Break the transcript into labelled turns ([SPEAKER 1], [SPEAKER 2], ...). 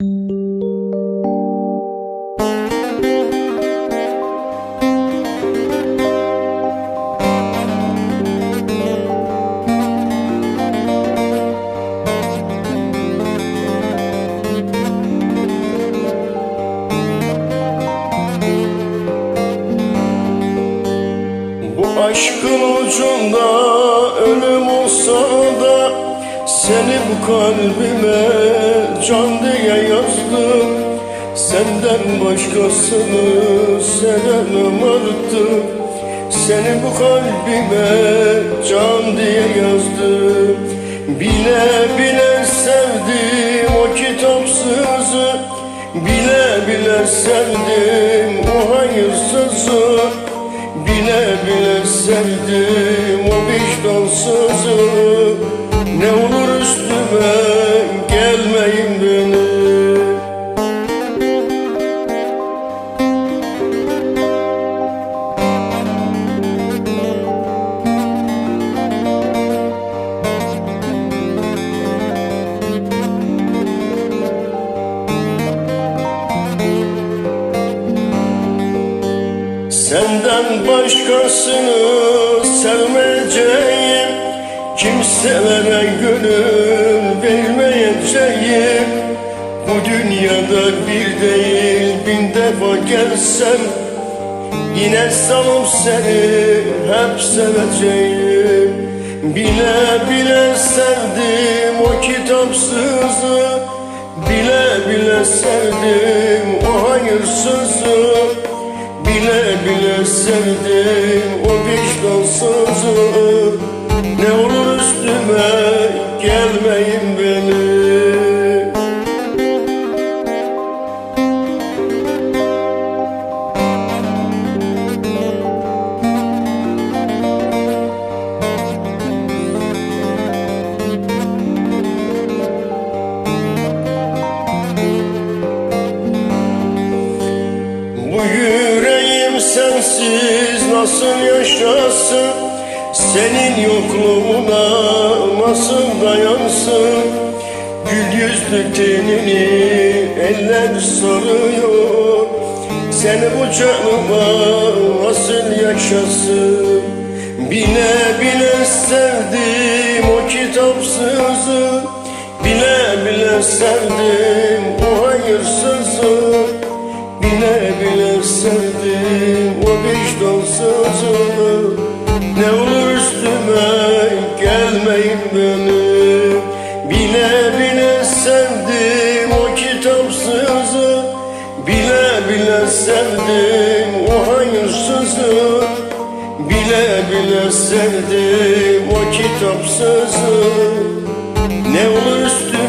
[SPEAKER 1] Aşkın ucunda ölüm olsa da Seni bu kalbime can diye yazdım Senden başkasını sevemem artık. Seni bu kalbime can diye yazdım Bile bile sevdim o kitapsızı. Bile bile sevdim o hayırsızı Bile bile sevdim o vicdansızı başkasını sevmeyeceğim. Kimselere gönül vermeyeceğim. Bu dünyada bir değil bin defa gelsem Yine sanım seni hep seveceğim. Bile bile sevdim o kitapsızı Bile bile sevdim bile sevdim o vicdansızı Ne olur üstüme sensiz nasıl yaşasın? Senin yokluğuna nasıl dayansın? Gül yüzlü tenini eller sarıyor. Seni bu canıma nasıl yaşasın? Bile bile sevdim o kitapsızı. Bile bile sevdim o hayırsızı. Bile bile sevdim o Ne olur üstüme gelmeyin beni. Bile bile sevdim o kitapsızı Bile bile sevdim o hayırsızı Bile bile sevdim o kitapsızı Ne olur üstüme